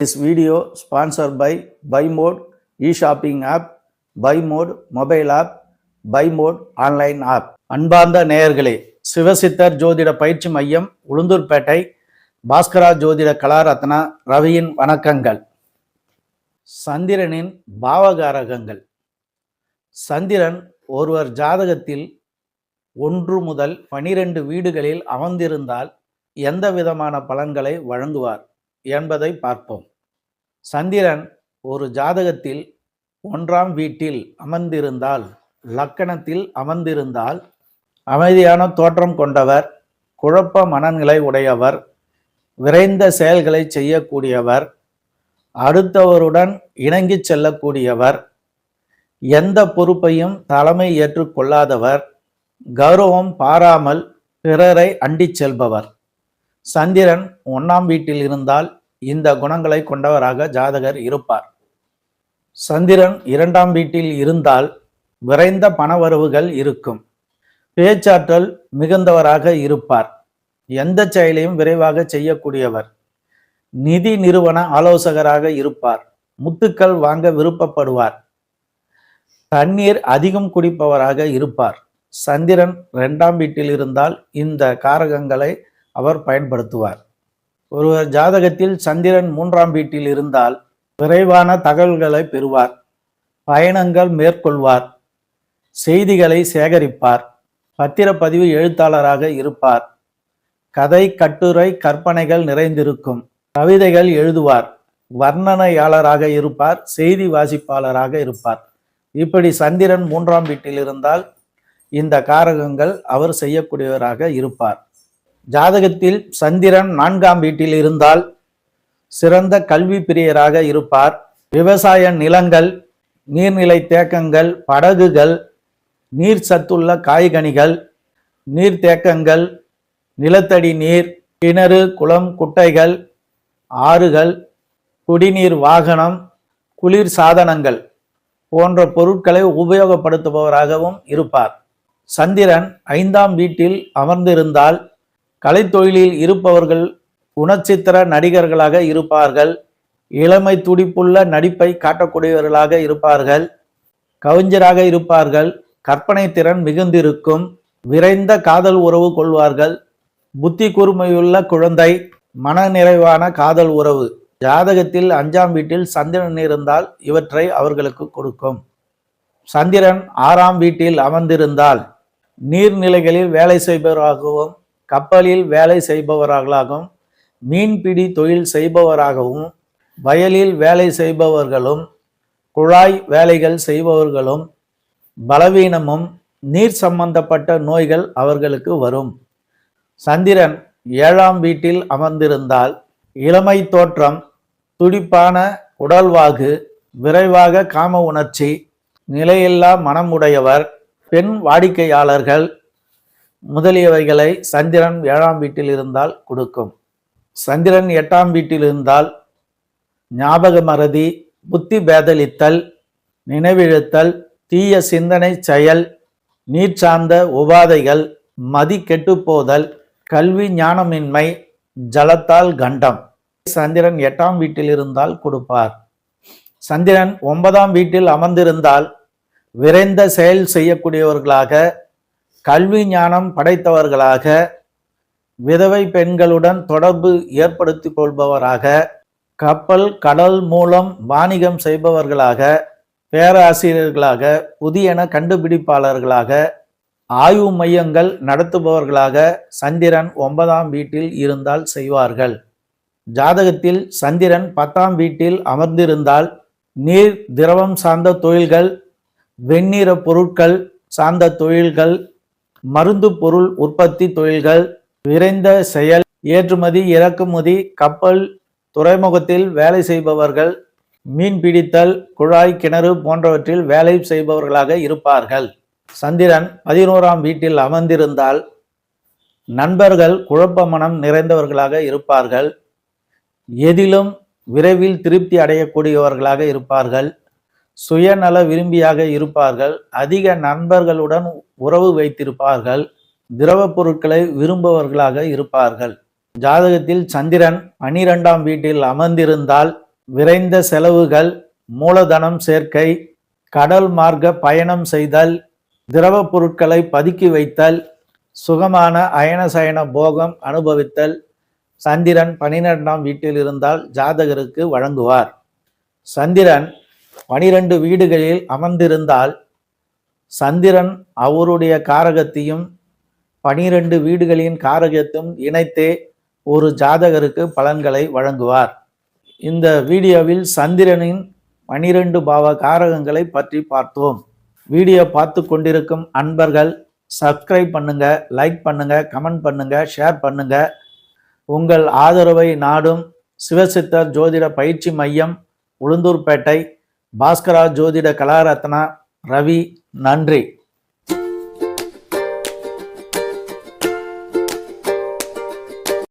This video sponsor by buy mode e shopping app buy mode mobile app buy mode online app அன்பார்ந்த நேயர்களே சிவசித்தர் ஜோதிட பயிற்சி மையம் உளுந்தூர்பேட்டை பாஸ்கரா ஜோதிட கலாரத்னா ரவியின் வணக்கங்கள். சந்திரனின் பாவகாரகங்கள். சந்திரன் ஒருவர் ஜாதகத்தில் ஒன்று முதல் பனிரெண்டு வீடுகளில் அமர்ந்திருந்தால் எந்த விதமான பலன்களை வழங்குவார் என்பதை பார்ப்போம். சந்திரன் ஒரு ஜாதகத்தில் ஒன்றாம் வீட்டில் அமர்ந்திருந்தால் லக்கணத்தில் அமர்ந்திருந்தால் அமைதியான தோற்றம் கொண்டவர் குழப்ப மனநிலை உடையவர் விரைந்த செயல்களை செய்யக்கூடியவர் அடுத்தவருடன் இணங்கி செல்லக்கூடியவர் எந்த பொறுப்பையும் தலைமை ஏற்றுக்கொள்ளாதவர் கௌரவம் பாராமல் பிறரை அண்டிச் செல்பவர். சந்திரன் ஒன்றாம் வீட்டில் இருந்தால் இந்த குணங்களை கொண்டவராக ஜாதகர் இருப்பார். சந்திரன் இரண்டாம் வீட்டில் இருந்தால் விரைந்த பணவரவுகள் இருக்கும். பேச்சாற்றல் மிகுந்தவராக இருப்பார். எந்த செயலையும் விரைவாக செய்யக்கூடியவர். நிதி நிறுவன ஆலோசகராக இருப்பார். முத்துக்கள் வாங்க விருப்பப்படுவார். தண்ணீர் அதிகம் குடிப்பவராக இருப்பார். சந்திரன் இரண்டாம் வீட்டில் இருந்தால் இந்த காரகங்களை அவர் பயன்படுத்துவார். ஒருவர் ஜாதகத்தில் சந்திரன் மூன்றாம் வீட்டில் இருந்தால் விரைவான தகவல்களை பெறுவார் பயணங்கள் மேற்கொள்வார் செய்திகளை சேகரிப்பார் பத்திரப்பதிவு எழுத்தாளராக இருப்பார் கதை கட்டுரை கற்பனைகள் நிறைந்திருக்கும் கவிதைகள் எழுதுவார் வர்ணனையாளராக இருப்பார் செய்தி வாசிப்பாளராக இருப்பார். இப்படி சந்திரன் மூன்றாம் வீட்டில் இருந்தால் இந்த காரகங்கள் அவர் செய்யக்கூடியவராக இருப்பார். ஜாதகத்தில் சந்திரன் நான்காம் வீட்டில் இருந்தால் சிறந்த கல்வி பிரியராக இருப்பார். விவசாய நிலங்கள் நீர்நிலை தேக்கங்கள் படகுகள் நீர் சத்துள்ள காய்கனிகள் நீர்த்தேக்கங்கள் நிலத்தடி நீர் கிணறு குளம் குட்டைகள் ஆறுகள் குடிநீர் வாகனம் குளிர் சாதனங்கள் போன்ற பொருட்களை உபயோகப்படுத்துபவராகவும் இருப்பார். சந்திரன் ஐந்தாம் வீட்டில் அமர்ந்திருந்தால் கலைத்தொழிலில் இருப்பவர்கள் குணச்சித்திர நடிகர்களாக இருப்பார்கள். இளமை துடிப்புள்ள நடிப்பை காட்டக்கூடியவர்களாக இருப்பார்கள். கவிஞராக இருப்பார்கள். கற்பனை திறன் மிகுந்திருக்கும். விரைந்த காதல் உறவு கொள்வார்கள். புத்தி கூர்மையுள்ள குழந்தை மனநிறைவான காதல் உறவு. ஜாதகத்தில் அஞ்சாம் வீட்டில் சந்திரன் இருந்தால் இவற்றை அவர்களுக்கு கொடுக்கும். சந்திரன் ஆறாம் வீட்டில் அமர்ந்திருந்தால் நீர்நிலைகளில் வேலை செய்பவராகவும் கப்பலில் வேலை செய்பவர்களாகவும் மீன்பிடி தொழில் செய்பவராகவும் வயலில் வேலை செய்பவர்களும் குழாய் வேலைகள் செய்பவர்களும் பலவீனமும் நீர் சம்பந்தப்பட்ட நோய்கள் அவர்களுக்கு வரும். சந்திரன் ஏழாம் வீட்டில் அமர்ந்திருந்தால் இளமை தோற்றம் துடிப்பான உடல்வாகு விரைவாக காம உணர்ச்சி நிலையில்லா மனமுடையவர் பெண் வாடிக்கையாளர்கள் முதலியவைகளை சந்திரன் ஏழாம் வீட்டில் இருந்தால் கொடுக்கும். சந்திரன் எட்டாம் வீட்டில் இருந்தால் ஞாபக மறதி புத்தி பேதலித்தல் நினைவிழுத்தல் தீய சிந்தனை செயல் நீர் சார்ந்த உபாதைகள் மதி கெட்டுப்போதல் கல்வி ஞானமின்மை ஜலத்தால் கண்டம். சந்திரன் எட்டாம் வீட்டில் இருந்தால் கொடுப்பார். சந்திரன் ஒன்பதாம் வீட்டில் அமர்ந்திருந்தால் விரைந்த செயல் செய்யக்கூடியவர்களாக கல்வி ஞானம் படைத்தவர்களாக விதவை பெண்களுடன் தொடர்பு ஏற்படுத்திக் கொள்பவராக கப்பல் கடல் மூலம் வாணிகம் செய்பவர்களாக பேராசிரியர்களாக புதியன கண்டுபிடிப்பாளர்களாக ஆய்வு மையங்கள் நடத்துபவர்களாக சந்திரன் ஒன்பதாம் வீட்டில் இருந்தால் செய்வார்கள். ஜாதகத்தில் சந்திரன் பத்தாம் வீட்டில் அமர்ந்திருந்தால் நீர் திரவம் சார்ந்த தொழில்கள் வெண்ணிற பொருட்கள் சார்ந்த தொழில்கள் மருந்து பொருள் உற்பத்தி தொழில்கள் விரைந்த செயல் ஏற்றுமதி இறக்குமதி கப்பல் துறைமுகத்தில் வேலை செய்பவர்கள் மீன் பிடித்தல் குழாய் கிணறு போன்றவற்றில் வேலை செய்பவர்களாக இருப்பார்கள். சந்திரன் பதினோராம் வீட்டில் அமர்ந்திருந்தால் நண்பர்கள் குழப்ப மனம் நிறைந்தவர்களாக இருப்பார்கள். எதிலும் விரைவில் திருப்தி அடையக்கூடியவர்களாக இருப்பார்கள். சுயநல விரும்பியாக இருப்பார்கள். அதிக நண்பர்களுடன் உறவு வைத்திருப்பார்கள். திரவ பொருட்களை விரும்பவர்களாக இருப்பார்கள். ஜாதகத்தில் சந்திரன் பனிரெண்டாம் வீட்டில் அமர்ந்திருந்தால் விரைந்த செலவுகள் மூலதனம் சேர்க்கை கடல் மார்க்க பயணம் செய்தல் திரவப் பொருட்களை பதுக்கி வைத்தல் சுகமான அயனசயன போகம் அனுபவித்தல் சந்திரன் பனிரெண்டாம் வீட்டில் இருந்தால் ஜாதகருக்கு வழங்குவார். சந்திரன் பனிரெண்டு வீடுகளில் அமர்ந்திருந்தால் சந்திரன் அவருடைய காரகத்தையும் பனிரெண்டு வீடுகளின் காரகத்தையும் இணைத்தே ஒரு ஜாதகருக்கு பலன்களை வழங்குவார். இந்த வீடியோவில் சந்திரனின் பனிரெண்டு பாவ காரகங்களை பற்றி பார்த்தோம். வீடியோ பார்த்து கொண்டிருக்கும் அன்பர்கள் சப்ஸ்கிரைப் பண்ணுங்க லைக் பண்ணுங்க கமெண்ட் பண்ணுங்க ஷேர் பண்ணுங்க. உங்கள் ஆதரவை நாடும் சிவசித்தர் ஜோதிட பயிற்சி மையம் உளுந்தூர்பேட்டை. பாஸ்கரா ஜோதிட கலாரத்னா ரவி நன்றி.